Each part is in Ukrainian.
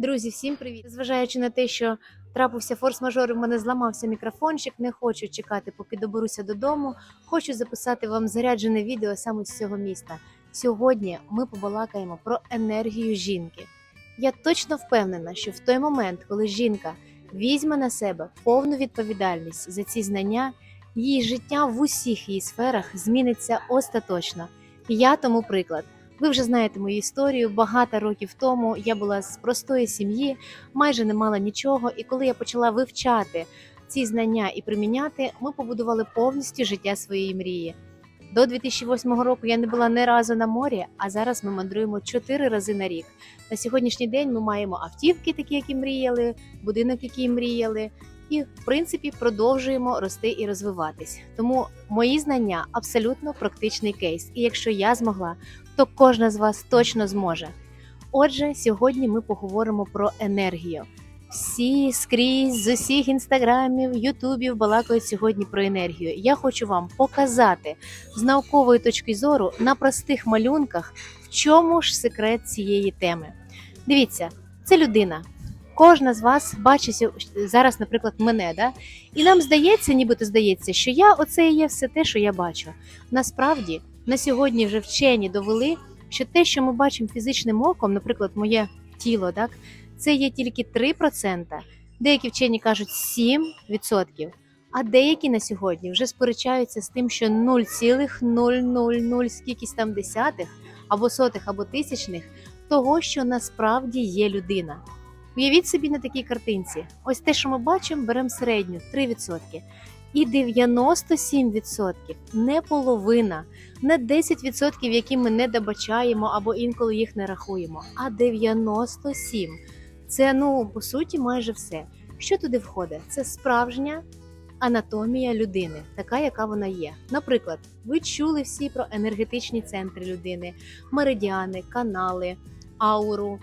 Друзі, всім привіт! Зважаючи на те, що трапився форс-мажор, в мене зламався мікрофончик, не хочу чекати, поки доберуся додому. Хочу записати вам заряджене відео саме з цього міста. Сьогодні ми побалакаємо про енергію жінки. Я точно впевнена, що в той момент, коли жінка візьме на себе повну відповідальність за ці знання, її життя в усіх її сферах зміниться остаточно. Я тому приклад. Ви вже знаєте мою історію. Багато років тому я була з простої сім'ї, майже не мала нічого. І коли я почала вивчати ці знання і приміняти, ми побудували повністю життя своєї мрії. До 2008 року я не була ні разу на морі, а зараз ми мандруємо чотири рази на рік. На сьогоднішній день ми маємо автівки, такі, які мріяли, будинок, який мріяли, і в принципі продовжуємо рости і розвиватись. Тому мої знання абсолютно практичний кейс. І якщо я змогла, то кожна з вас точно зможе. Отже, сьогодні ми поговоримо про енергію. Всі скрізь з усіх інстаграмів, ютубів балакають сьогодні про енергію. Я хочу вам показати з наукової точки зору на простих малюнках, в чому ж секрет цієї теми. Дивіться, це людина. Кожна з вас бачить зараз, наприклад, мене, да? і нам здається, нібито здається, що я оце і є все те, що я бачу. Насправді, на сьогодні вже вчені довели, що те, що ми бачимо фізичним оком, наприклад, моє тіло, так, це є тільки 3%, деякі вчені кажуть 7%, а деякі на сьогодні вже сперечаються з тим, що 0,000 скількись там десятих, або сотих, або тисячних того, що насправді є людина. Уявіть собі на такій картинці. Ось те, що ми бачимо, беремо середню 3%. І 97% не половина, не 10%, які ми не добачаємо або інколи їх не рахуємо, а 97%. Це ну по суті майже все. Що туди входить? Це справжня анатомія людини, така, яка вона є. Наприклад, ви чули всі про енергетичні центри людини, меридіани, канали, ауру,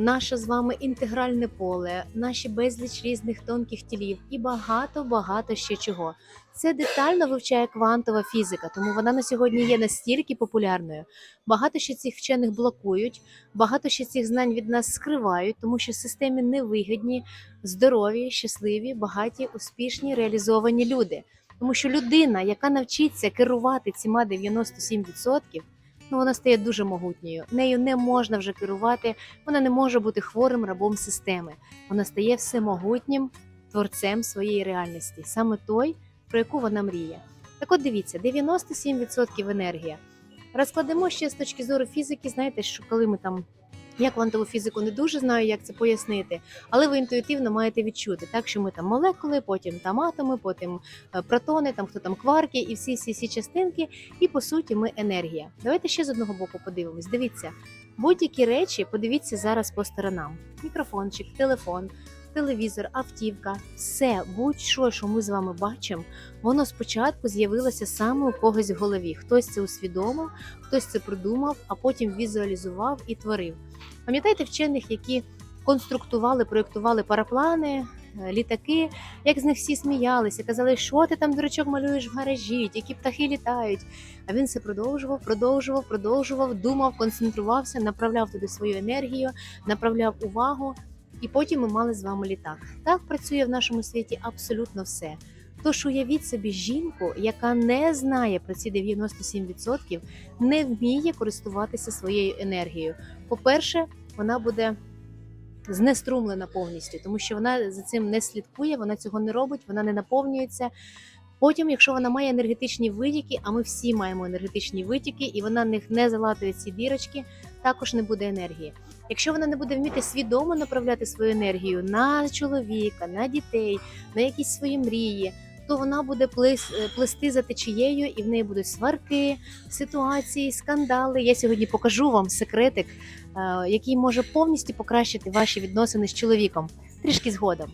наше з вами інтегральне поле, наші безліч різних тонких тілів і багато багато ще чого. Це детально вивчає квантова фізика, тому вона на сьогодні є настільки популярною. Багато ще цих вчених блокують, багато ще цих знань від нас скривають, тому що системі невигідні, здорові, щасливі, багаті, успішні, реалізовані люди. Тому що людина, яка навчиться керувати ціма 97%, ну вона стає дуже могутньою. Нею не можна вже керувати, вона не може бути хворим рабом системи. Вона стає всемогутнім творцем своєї реальності, саме той, про яку вона мріє. Так от дивіться, 97% енергія. Розкладемо ще з точки зору фізики, знаєте, що коли ми там. Я квантову фізику не дуже знаю, як це пояснити, але ви інтуїтивно маєте відчути, так що ми там молекули, потім там атоми, потім е, протони, там хто там кварки, і всі всі всі частинки, і по суті ми енергія. Давайте ще з одного боку подивимось. Дивіться, будь-які речі, подивіться зараз по сторонам: мікрофончик, телефон, телевізор, автівка, все, будь-що, що ми з вами бачимо, воно спочатку з'явилося саме у когось в голові. Хтось це усвідомив, хтось це придумав, а потім візуалізував і творив. Пам'ятаєте вчених, які конструктували, проєктували параплани, е, літаки, як з них всі сміялися, казали, що ти там дурачок малюєш в гаражі, які птахи літають. А він це продовжував, продовжував, продовжував, думав, концентрувався, направляв туди свою енергію, направляв увагу, і потім ми мали з вами літак. Так працює в нашому світі абсолютно все. Тож уявіть собі жінку, яка не знає про ці 97%, не вміє користуватися своєю енергією. По-перше, вона буде знеструмлена повністю, тому що вона за цим не слідкує, вона цього не робить, вона не наповнюється. Потім, якщо вона має енергетичні витіки, а ми всі маємо енергетичні витіки, і вона в них не залатує ці дірочки, також не буде енергії. Якщо вона не буде вміти свідомо направляти свою енергію на чоловіка, на дітей, на якісь свої мрії, то вона буде е, за течією, і в неї будуть сварки, ситуації, скандали. Я сьогодні покажу вам секретик, е, який може повністю покращити ваші відносини з чоловіком. Трішки згодом.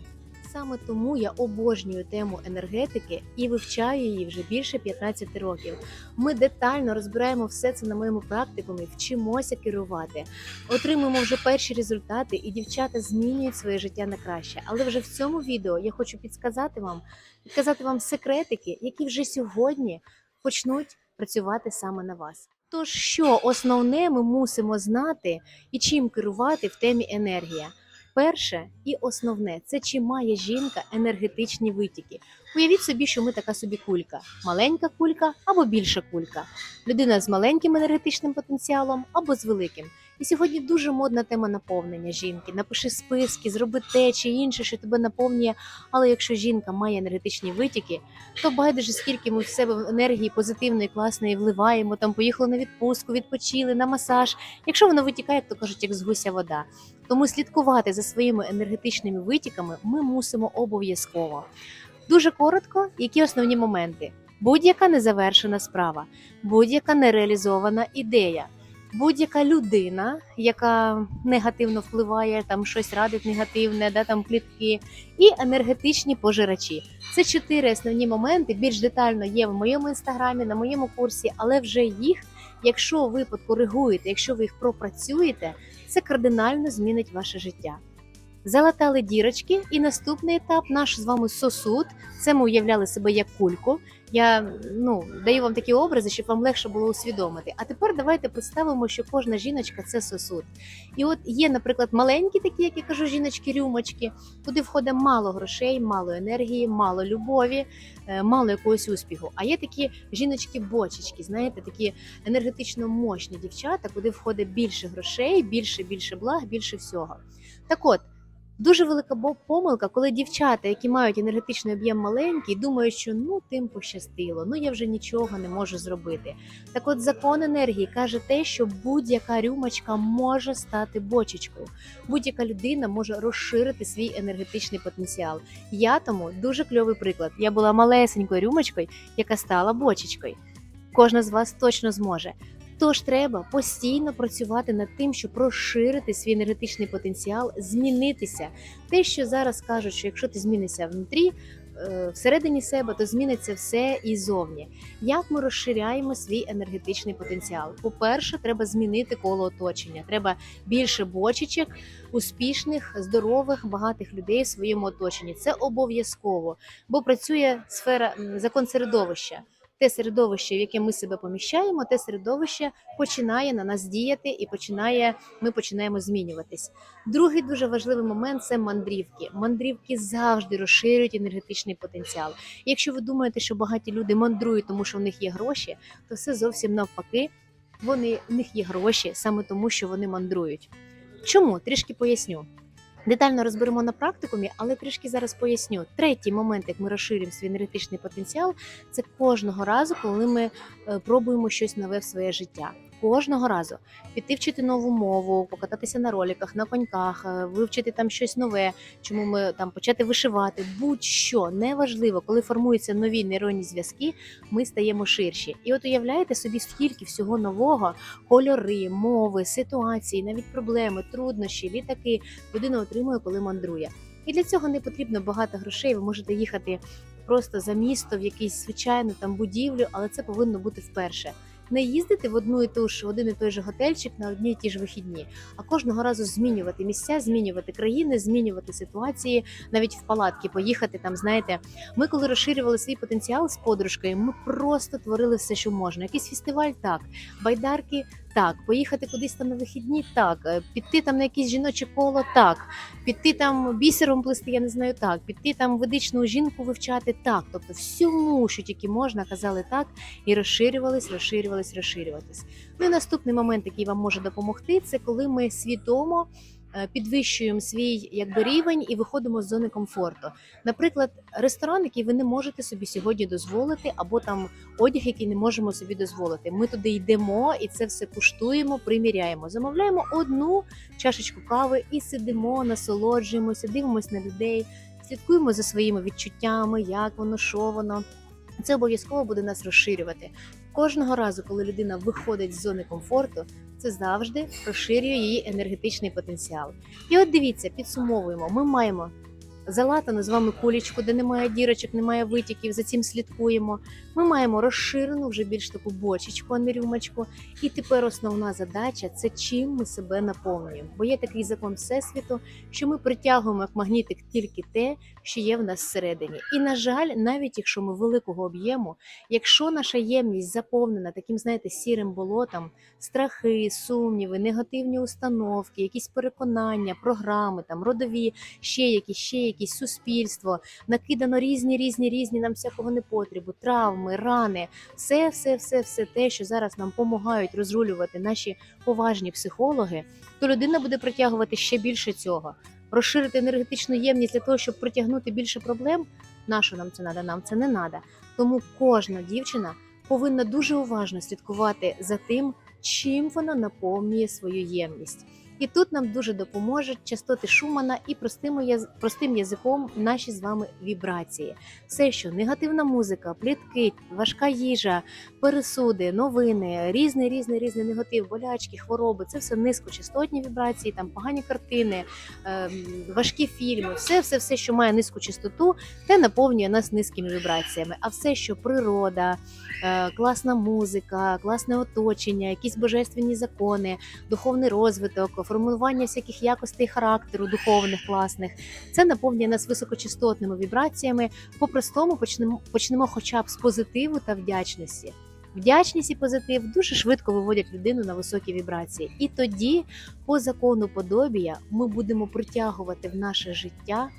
Саме тому я обожнюю тему енергетики і вивчаю її вже більше 15 років. Ми детально розбираємо все це на моєму практикумі, вчимося керувати, отримуємо вже перші результати, і дівчата змінюють своє життя на краще. Але вже в цьому відео я хочу підсказати вам, підказати вам секретики, які вже сьогодні почнуть працювати саме на вас. Тож, що основне ми мусимо знати і чим керувати в темі енергія? Перше і основне це чи має жінка енергетичні витіки. Уявіть собі, що ми така собі кулька, маленька кулька або більша кулька, людина з маленьким енергетичним потенціалом або з великим. І сьогодні дуже модна тема наповнення жінки. Напиши списки, зроби те чи інше, що тебе наповнює. Але якщо жінка має енергетичні витіки, то байдуже скільки ми в себе енергії позитивної, класної вливаємо. Там поїхали на відпустку, відпочили на масаж. Якщо воно витікає, то кажуть, як з гуся вода. Тому слідкувати за своїми енергетичними витіками ми мусимо обов'язково. Дуже коротко, які основні моменти: будь-яка незавершена справа, будь-яка нереалізована ідея. Будь-яка людина, яка негативно впливає, там щось радить негативне, да там плітки, і енергетичні пожирачі. Це чотири основні моменти. Більш детально є в моєму інстаграмі, на моєму курсі, але вже їх, якщо ви подкоригуєте, якщо ви їх пропрацюєте, це кардинально змінить ваше життя. Залатали дірочки, і наступний етап наш з вами сосуд. Це ми уявляли себе як кульку. Я ну даю вам такі образи, щоб вам легше було усвідомити. А тепер давайте представимо, що кожна жіночка це сосуд. І от є, наприклад, маленькі, такі, як я кажу, жіночки, рюмочки, куди входить мало грошей, мало енергії, мало любові, е, мало якогось успіху. А є такі жіночки-бочечки, знаєте, такі енергетично мощні дівчата, куди входить більше грошей, більше, більше благ, більше всього. Так от. Дуже велика помилка, коли дівчата, які мають енергетичний об'єм маленький, думають, що ну тим пощастило, ну я вже нічого не можу зробити. Так от закон енергії каже те, що будь-яка рюмочка може стати бочечкою. Будь-яка людина може розширити свій енергетичний потенціал. Я тому дуже кльовий приклад. Я була малесенькою рюмочкою, яка стала бочечкою. Кожна з вас точно зможе. Тож треба постійно працювати над тим, щоб розширити свій енергетичний потенціал, змінитися. Те, що зараз кажуть, що якщо ти змінишся внутрі, е, всередині себе, то зміниться все і зовні. Як ми розширяємо свій енергетичний потенціал? По-перше, треба змінити коло оточення. Треба більше бочечок, успішних, здорових, багатих людей в своєму оточенні. Це обов'язково, бо працює сфера закон середовища те середовище, в яке ми себе поміщаємо, те середовище починає на нас діяти і починає, ми починаємо змінюватись. Другий дуже важливий момент це мандрівки. Мандрівки завжди розширюють енергетичний потенціал. Якщо ви думаєте, що багаті люди мандрують, тому що в них є гроші, то все зовсім навпаки. Вони в них є гроші саме тому, що вони мандрують. Чому трішки поясню. Детально розберемо на практикумі, але трішки зараз поясню. Третій момент, як ми розширюємо свій енергетичний потенціал, це кожного разу, коли ми е, пробуємо щось нове в своє життя. Кожного разу піти вчити нову мову, покататися на роликах, на коньках, е, вивчити там щось нове, чому ми там почати вишивати, будь-що неважливо, коли формуються нові нейронні зв'язки, ми стаємо ширші. І от уявляєте собі, скільки всього нового, кольори, мови, ситуації, навіть проблеми, труднощі, літаки людина отримує, коли мандрує. І для цього не потрібно багато грошей. Ви можете їхати просто за місто в якийсь звичайну там будівлю, але це повинно бути вперше. Не їздити в одну і ту ж один і той же готельчик на одні і ті ж вихідні, а кожного разу змінювати місця, змінювати країни, змінювати ситуації, навіть в палатки поїхати. Там знаєте, ми коли розширювали свій потенціал з подружкою, ми просто творили все, що можна. Якийсь фестиваль, так, байдарки. Так, поїхати кудись там на вихідні, так, е, піти там на якесь жіноче коло, так, піти там бісером плести, я не знаю, так, піти там ведичну жінку вивчати, так. Тобто всьому, що тільки можна, казали так, і розширювались, розширювались, розширюватись. Ну і наступний момент, який вам може допомогти, це коли ми свідомо підвищуємо свій якби рівень і виходимо з зони комфорту. Наприклад, ресторан, який ви не можете собі сьогодні дозволити, або там одяг, який не можемо собі дозволити. Ми туди йдемо і це все куштуємо, приміряємо. Замовляємо одну чашечку кави і сидимо, насолоджуємося, дивимося на людей, слідкуємо за своїми відчуттями, як воно, що воно. Це обов'язково буде нас розширювати. Кожного разу, коли людина виходить з зони комфорту, це завжди розширює її енергетичний потенціал. І от дивіться, підсумовуємо: ми маємо залатану з вами кулічку, де немає дірочок, немає витіків, за цим слідкуємо. Ми маємо розширену вже більш таку бочечку, а не рюмочку. І тепер основна задача це чим ми себе наповнюємо. Бо є такий закон всесвіту, що ми притягуємо як магнітик тільки те, що є в нас всередині. І на жаль, навіть якщо ми великого об'єму, якщо наша ємність заповнена таким, знаєте, сірим болотом, страхи, сумніви, негативні установки, якісь переконання, програми, там родові, ще якісь, ще якісь суспільство, накидано різні, різні, різні нам всякого непотребу, травми, рани, все, все, все, все те, що зараз нам допомагають розрулювати наші поважні психологи, то людина буде притягувати ще більше цього. Розширити енергетичну ємність для того, щоб притягнути більше проблем. Нащо нам це треба? Нам це не треба. Тому кожна дівчина повинна дуже уважно слідкувати за тим, чим вона наповнює свою ємність. І тут нам дуже допоможуть частоти Шумана і простим, простим язиком наші з вами вібрації. Все, що негативна музика, плітки, важка їжа, пересуди, новини, різний різний різний негатив, болячки, хвороби це все низькочастотні вібрації, там погані картини, ем, важкі фільми, все, все, все, що має низьку частоту, те наповнює нас низькими вібраціями. А все, що природа, е, класна музика, класне оточення, якісь божественні закони, духовний розвиток, формування всяких якостей характеру, духовних класних, це наповнює нас високочастотними вібраціями. По-простому почнемо, почнемо хоча б з позитиву та вдячності. Вдячність і позитив дуже швидко виводять людину на високі вібрації. І тоді, по закону подобія, ми будемо притягувати в наше життя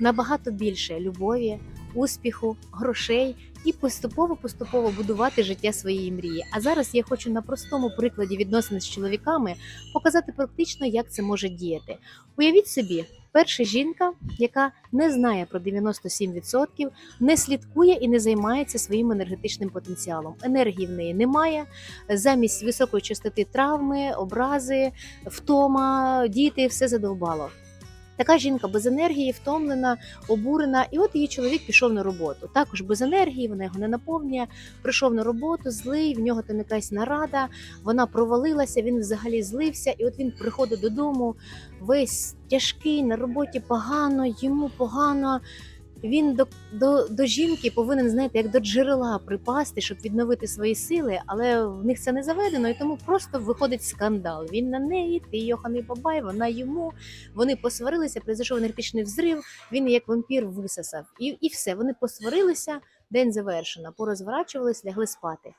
набагато більше любові, успіху, грошей і поступово-поступово будувати життя своєї мрії. А зараз я хочу на простому прикладі відносин з чоловіками показати практично, як це може діяти. Uявіть собі, перша жінка, яка не знає про 97%, не слідкує і не займається своїм енергетичним потенціалом. Енергії в неї немає. Замість високої частоти травми, образи, втома, діти все задовбало. Така жінка без енергії, втомлена, обурена, і от її чоловік пішов на роботу. Також без енергії, вона його не наповнює. Прийшов на роботу, злий, в нього там якась нарада, вона провалилася, він взагалі злився, і от він приходить додому, весь тяжкий на роботі погано, йому погано. Він до, до, до жінки повинен знаєте, як до джерела припасти, щоб відновити свої сили, але в них це не заведено, і тому просто виходить скандал. Він на неї, ти йоханий бабай, вона йому. Вони посварилися, прийшов енергетичний взрив. Він як вампір висосав, і, і все. Вони посварилися. День завершено, порозворачувались, лягли спати.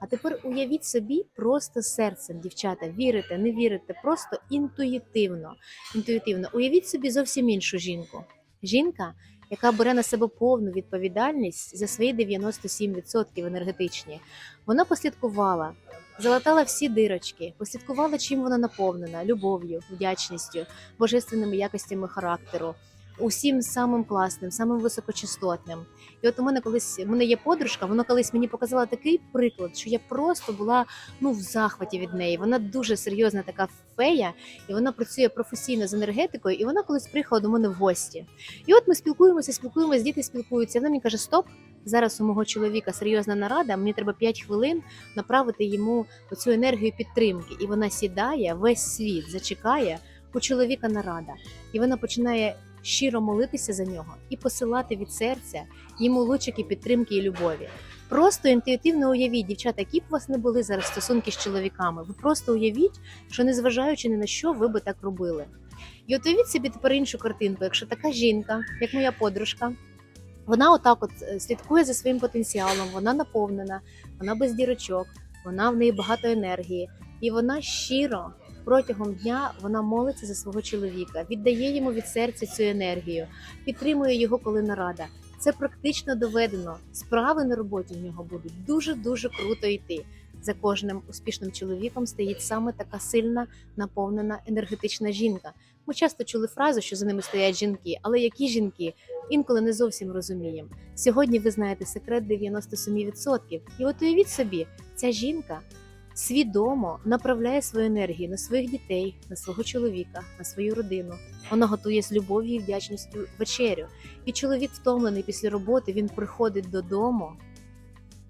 А тепер уявіть собі просто серцем, дівчата, вірите, не вірите, просто інтуїтивно. Інтуїтивно. Уявіть собі зовсім іншу жінку. Жінка, яка бере на себе повну відповідальність за свої 97% енергетичні. Вона послідкувала, залатала всі дирочки, послідкувала, чим вона наповнена: любов'ю, вдячністю, божественними якостями характеру. Усім самим класним, самим високочастотним. І от у мене колись у мене є подружка, вона колись мені показала такий приклад, що я просто була ну в захваті від неї. Вона дуже серйозна така фея, і вона працює професійно з енергетикою. І вона колись приїхала до мене в гості. І от ми спілкуємося, спілкуємося, діти спілкуються. Вона мені каже: Стоп, зараз у мого чоловіка серйозна нарада. Мені треба 5 хвилин направити йому оцю енергію підтримки. І вона сідає, весь світ зачекає. У чоловіка нарада, і вона починає щиро молитися за нього і посилати від серця йому лучики підтримки і любові. Просто інтуїтивно уявіть, дівчата, які б у вас не були зараз стосунки з чоловіками. Ви просто уявіть, що незважаючи ні на що, ви би так робили. І от уявіть собі тепер іншу картинку, якщо така жінка, як моя подружка, вона отак от е, слідкує за своїм потенціалом, вона наповнена, вона без дірочок, вона в неї багато енергії, і вона щиро протягом дня вона молиться за свого чоловіка, віддає йому від серця цю енергію, підтримує його, коли нарада. Це практично доведено. Справи на роботі в нього будуть дуже дуже круто йти. За кожним успішним чоловіком стоїть саме така сильна, наповнена енергетична жінка. Ми часто чули фразу, що за ними стоять жінки, але які жінки інколи не зовсім розуміємо. Сьогодні ви знаєте секрет 97%. І от уявіть собі, ця жінка свідомо направляє свою енергію на своїх дітей, на свого чоловіка, на свою родину. Вона готує з любов'ю і вдячністю вечерю. І чоловік втомлений після роботи, він приходить додому.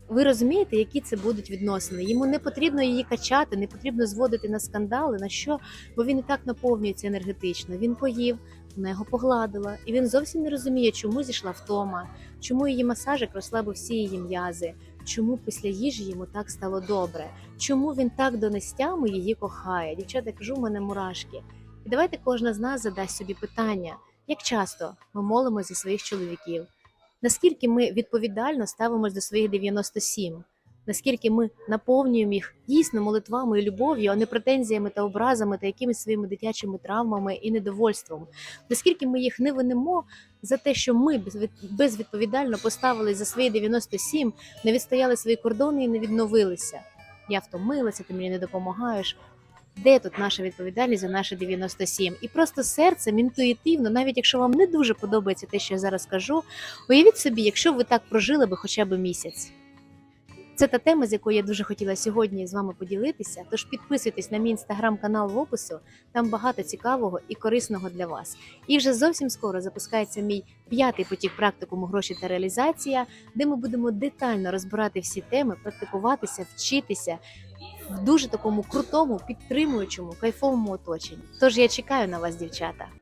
ви розумієте, які це будуть відносини. Йому не потрібно її качати, не потрібно зводити на скандали. На що? Бо він і так наповнюється енергетично. Він поїв, вона його погладила, і він зовсім не розуміє, чому зійшла втома, чому її масажик розслабив всі її м'язи, чому після їжі йому так стало добре, чому він так до нестями її кохає. Дівчата, кажу, у мене мурашки. І давайте кожна з нас задасть собі питання, як часто ми молимося за своїх чоловіків, наскільки ми відповідально ставимось до своїх 97, наскільки ми наповнюємо їх дійсно молитвами і любов'ю, а не претензіями та образами та якимись своїми дитячими травмами і недовольством, наскільки ми їх не винимо за те, що ми безвідповідально поставились за свої 97, не відстояли свої кордони і не відновилися. Я втомилася, ти мені не допомагаєш. Де тут наша відповідальність за наше 97? І просто серцем інтуїтивно, навіть якщо вам не дуже подобається те, що я зараз кажу, уявіть собі, якщо ви так прожили би хоча б місяць. Це та тема, з якою я дуже хотіла сьогодні з вами поділитися. Тож підписуйтесь на мій інстаграм-канал в опису, там багато цікавого і корисного для вас. І вже зовсім скоро запускається мій п'ятий потік практикуму гроші та реалізація, де ми будемо детально розбирати всі теми, практикуватися, вчитися в дуже такому крутому, підтримуючому, кайфовому оточенні. Тож я чекаю на вас, дівчата.